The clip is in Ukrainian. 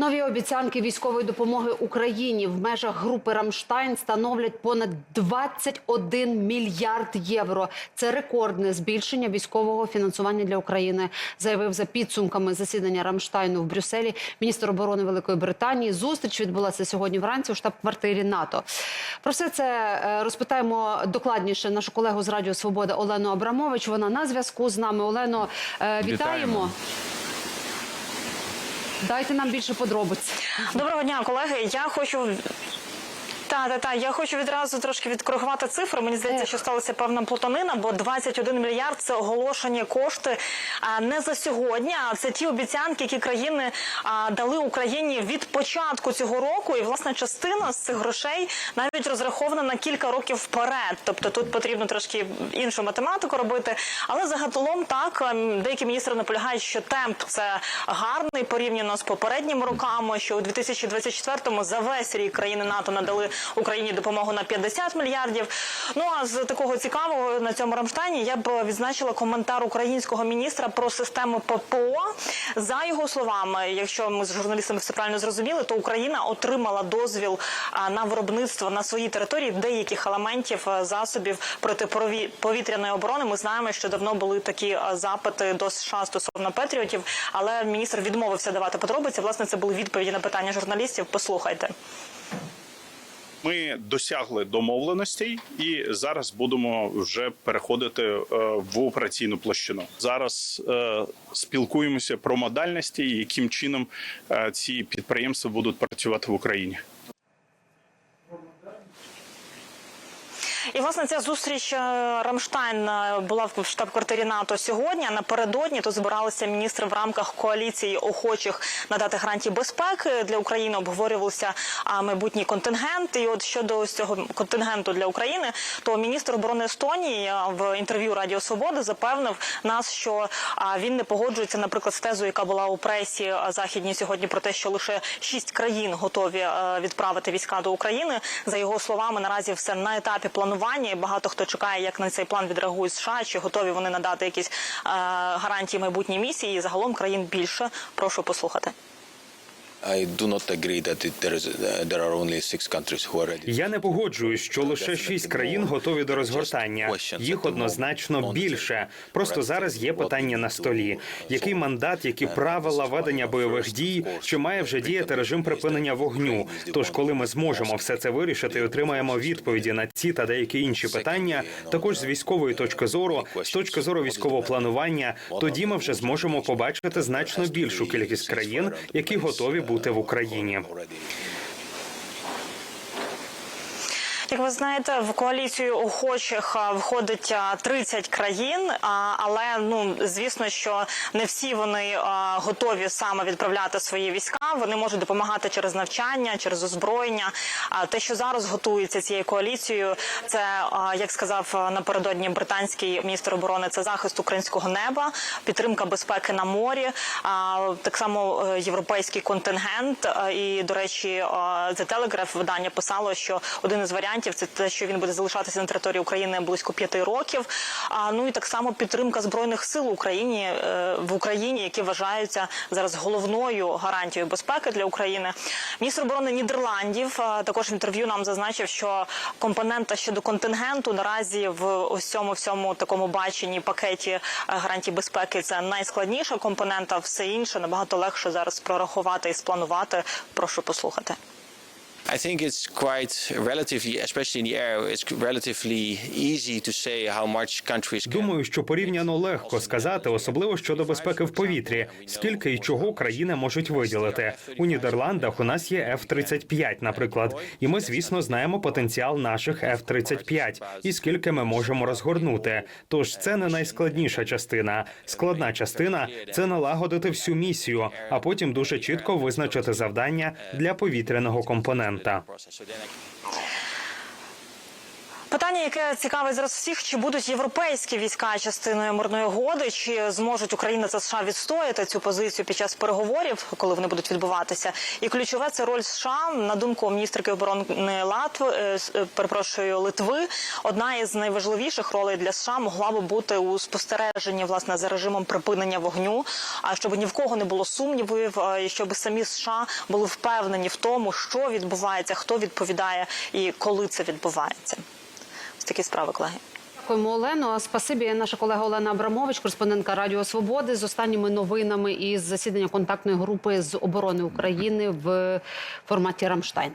Нові обіцянки військової допомоги Україні в межах групи Рамштайн становлять понад 21 мільярд євро. Це рекордне збільшення військового фінансування для України, заявив за підсумками засідання Рамштайну в Брюсселі міністр оборони Великої Британії. Зустріч відбулася сьогодні вранці у штаб-квартирі НАТО. Про все це е, розпитаємо докладніше нашу колегу з Радіо Свобода Олену Абрамович. Вона на зв'язку з нами. Олено, е, вітаємо. Вітаємо. Дайте нам більше подробиць. Доброго дня, колеги. Я хочу. Та, та, та, я хочу відразу трошки відкоригувати цифри. Мені здається, що сталася певна плутанина, бо 21 мільярд це оголошені кошти не за сьогодні. А це ті обіцянки, які країни дали Україні від початку цього року. І власне частина з цих грошей навіть розрахована на кілька років вперед. Тобто тут потрібно трошки іншу математику робити. Але загалом так ем, деякі міністри наполягають, що темп це гарний порівняно з попередніми роками. Що у 2024-му за весь рік країни НАТО надали Україні допомогу на 50 мільярдів. Ну а з такого цікавого на цьому Рамштайні я б відзначила коментар українського міністра про систему ППО. За його словами, якщо ми з журналістами все правильно зрозуміли, то Україна отримала дозвіл на виробництво на своїй території деяких елементів засобів протиповітряної оборони. Ми знаємо, що давно були такі запити до США стосовно патріотів, але міністр відмовився давати подробиці. Власне, це були відповіді на питання журналістів. Послухайте. Ми досягли домовленостей і зараз будемо вже переходити е, в операційну площину. Зараз е, спілкуємося про модальності, яким чином е, ці підприємства будуть працювати в Україні. І власне ця зустріч е, Рамштайн е, була в штаб-квартирі НАТО сьогодні. Напередодні тут збиралися міністри в рамках коаліції охочих надати гарантії безпеки для України. Обговорювався майбутній контингент. І от щодо цього контингенту для України, то міністр оборони Естонії е, в інтерв'ю Радіо Свободи запевнив нас, що він не погоджується, наприклад, з тезою, яка була у пресі західній сьогодні, про те, що лише шість країн готові відправити війська до України. За його словами, наразі все на етапі планування. І багато хто чекає, як на цей план відреагують США, чи готові вони надати якісь е, гарантії майбутній місії. І загалом країн більше. Прошу послухати. Я не погоджуюсь, що лише шість країн готові до розгортання. Їх однозначно більше. Просто зараз є питання на столі: який мандат, які правила ведення бойових дій, чи має вже діяти режим припинення вогню? Тож, коли ми зможемо все це вирішити і отримаємо відповіді на ці та деякі інші питання, також з військової точки зору, з точки зору військового планування, тоді ми вже зможемо побачити значно більшу кількість країн, які готові бути в Україні. Як ви знаєте, в коаліцію охочих входить а, 30 країн, але ну звісно, що не всі вони готові саме відправляти свої війська. Вони можуть допомагати через навчання, через озброєння. А те, що зараз готується цією коаліцією, це як сказав напередодні британський міністр оборони, це захист українського неба, підтримка безпеки на морі, так само е, європейський контингент. І до речі, The Telegraph видання писало, що один із варіантів це те, що він буде залишатися на території України близько п'яти років. А ну і так само підтримка збройних сил Україні е, в Україні, які вважаються зараз головною гарантією безпеки для України. Міністр оборони Нідерландів е, також в інтерв'ю нам зазначив, що компонента щодо контингенту наразі в ось цьому всьому такому баченні пакеті е, гарантій безпеки це найскладніша компонента. Все інше набагато легше зараз прорахувати і спланувати. Прошу послухати. I think it's quite relatively, especially in the air, it's relatively easy to say how much countries can. Думаю, що порівняно легко сказати, особливо щодо безпеки в повітрі, скільки і чого країни можуть виділити. У Нідерландах у нас є F-35, наприклад, і ми, звісно, знаємо потенціал наших F-35 і скільки ми можемо розгорнути. Тож це не найскладніша частина. Складна частина це налагодити всю місію, а потім дуже чітко визначити завдання для повітряного компонента. Питання, яке цікавить зараз всіх, чи будуть європейські війська частиною мирної угоди, чи зможуть Україна та США відстояти цю позицію під час переговорів, коли вони будуть відбуватися? І ключове це роль США на думку міністерки оборони Латви, е, е, перепрошую Литви. Одна із найважливіших ролей для США могла би бути у спостереженні власне за режимом припинення вогню. А щоб ні в кого не було сумнівів, е, і щоб самі США були впевнені в тому, що відбувається, хто відповідає і коли це відбувається. Такі справи, колеги. Дякуємо, Олено. Спасибі, наша колега Олена Абрамович, кореспондентка Радіо Свободи, з останніми новинами із засідання контактної групи з оборони України в форматі Рамштайн.